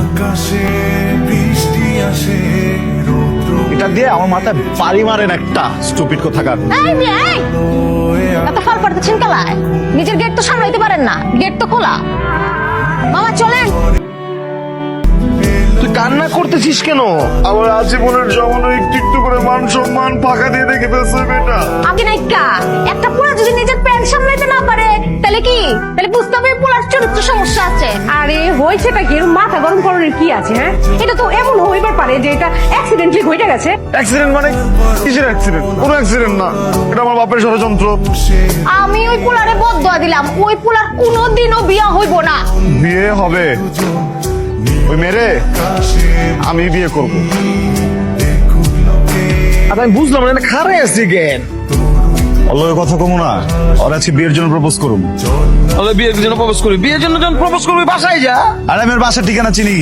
আকাশে বৃষ্টি আসে এটা দিয়ে আমার মাথায় বাড়ি মারেন একটা স্টুপিড কোথাকার। এই! এত ফল পাড়তেছেন কালায় নিজের গেট তো সামলাইতে পারেন না গেট তো খোলা। মামা চলেন! তুই কান্না করতেছিস কেন? আমার আজীবনের জমানো একটু একটু করে মান সম্মান ফাঁকা দিয়ে দেখে ফেলছে বেটা। আগে নাইকা একটা পোলা যদি নিজের প্যান্ট সামলাইতে না পারে তাহলে কি? তাহলে বুঝতে হবে পোলার চরিত্র সমস্যা আছে। হয়েছেটা কি? মাথা গরম করার কি আছে হ্যাঁ? এটা তো এমন হইবার পারে যে এটা অ্যাক্সিডেন্টলি ঘটে গেছে। অ্যাক্সিডেন্ট মানে কিসের অ্যাক্সিডেন্ট কোনো অ্যাক্সিডেন্ট না। এটা আমার বাপের ষড়যন্ত্র। আমি ওই পোলারে বদয়া দিলাম। ওই পোলার কোনোদিনও বিয়া হইব না। বিয়ে হবে। ওই মেরে আমি বিয়ে করব। আর আমি বুঝলাম না খারাই আসছি জ্ঞান অল্লয়ের কথা কমো না। ওর আজকে বিয়ের জন্য প্রপোজ করুন তাহলে বিয়ের জন্য প্রপোজ করবি বিয়ের জন্য যখন প্রপোজ করবি বাসায় যা। আর আমি বাসার ঠিকানা চিনি।